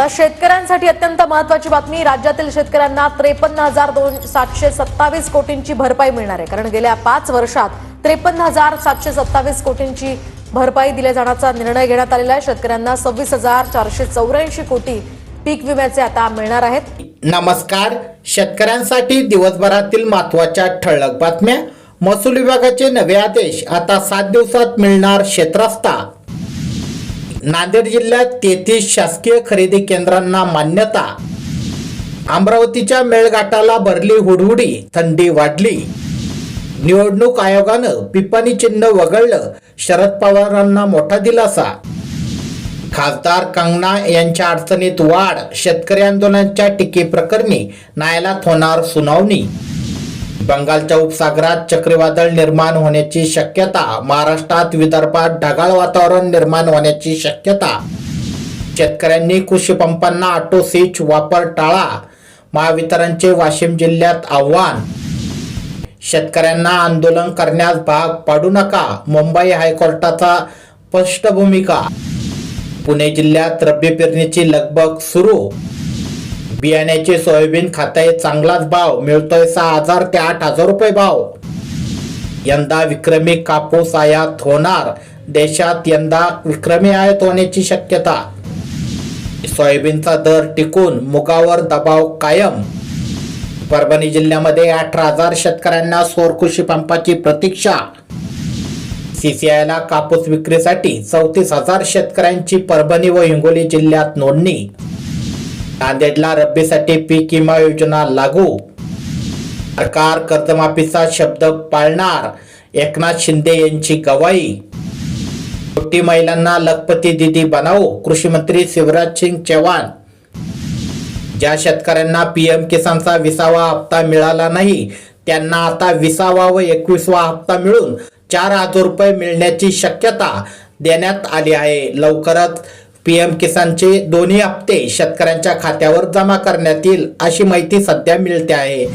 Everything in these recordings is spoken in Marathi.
आता शेतकऱ्यांसाठी अत्यंत महत्वाची बातमी राज्यातील शेतकऱ्यांना त्रेपन्न हजार दोन सातशे सत्तावीस कोटींची भरपाई मिळणार आहे. कारण गेल्या पाच वर्षात त्रेपन्न हजार सातशे सत्तावीस कोटींची भरपाई दिल्या जाण्याचा निर्णय घेण्यात आलेला आहे. शेतकऱ्यांना सव्वीस हजार चारशे चौऱ्याऐंशी कोटी पीक विम्याचे आता मिळणार आहेत. नमस्कार. शेतकऱ्यांसाठी दिवसभरातील महत्त्वाच्या ठळक बातम्या. महसूल विभागाचे नवे आदेश आता सात दिवसात मिळणार क्षेत्रस्था नांदेड जिल्ह्यात तेहतीस शासकीय खरेदी केंद्रांना मान्यता. अमरावतीच्या मेळघाटाला भरली हुडहुडी थंडी वाढली. निवडणूक आयोगानं पिपाणी चिन्ह वगळलं शरद पवारांना मोठा दिलासा. खासदार कंगना यांच्या अडचणीत वाढ शेतकरी आंदोलनाच्या टीकेप्रकरणी न्यायालयात होणार सुनावणी. बंगालच्या उपसागरात चक्रीवादळ निर्माण होण्याची शक्यता महाराष्ट्रात विदर्भात ढगाळ वातावरण निर्माण होण्याची शक्यता. शेतकऱ्यांनी कृषी पंपांना ऑटो स्विच वापर टाळा महावितरणचे वाशिम जिल्ह्यात आव्हान. शेतकऱ्यांना आंदोलन करण्यास भाग पाडू नका मुंबई हायकोर्टाचा स्पष्ट भूमिका पुणे जिल्ह्यात रब्बी पेरणीची लगबग सुरू बियाण्याचे सोयाबीन खाते चांगलाच भाव. मिळतोय सहा हजार ते आठ हजार रुपये भाव. यंदा विक्रमी कापूस आयात होणार. देशात यंदा विक्रमी आयात होण्याची शक्यता. सोयाबीनचा दर टिकून मुगावर दबाव कायम. परभणी जिल्ह्यामध्ये अठरा हजार शेतकऱ्यांना सौर कृषी पंपाची प्रतीक्षा. सीसीआयला कापूस विक्रीसाठी चौतीस हजार शेतकऱ्यांची परभणी व हिंगोली जिल्ह्यात नोंदणी. नांदेडला रब्बीसाठी पीक विमा योजना लागू. सरकार कर्जमाफीचा शब्द पाळणार. एकनाथ शिंदे यांची गवाही. छोटी महिलांना लखपती दिदी बनावो कृषी मंत्री शिवराज सिंग चव्हाण ज्या शेतकऱ्यांना पीएम किसानचा विसावा हप्ता मिळाला नाही त्यांना आता विसावा व एकवीसवा हप्ता मिळून चार हजार रुपये मिळण्याची शक्यता देण्यात आली आहे. लवकरच पीएम किसानचे दोन्ही हप्ते शेतकऱ्यांच्या खात्यावर जमा करण्यात येईल अशी माहिती सध्या मिळते आहे.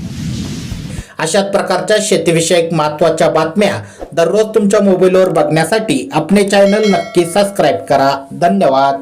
अशाच प्रकारच्या शेतीविषयक महत्त्वाच्या बातम्या दररोज तुमच्या मोबाईलवर बघण्यासाठी आपले चॅनल नक्की सबस्क्राईब करा. धन्यवाद.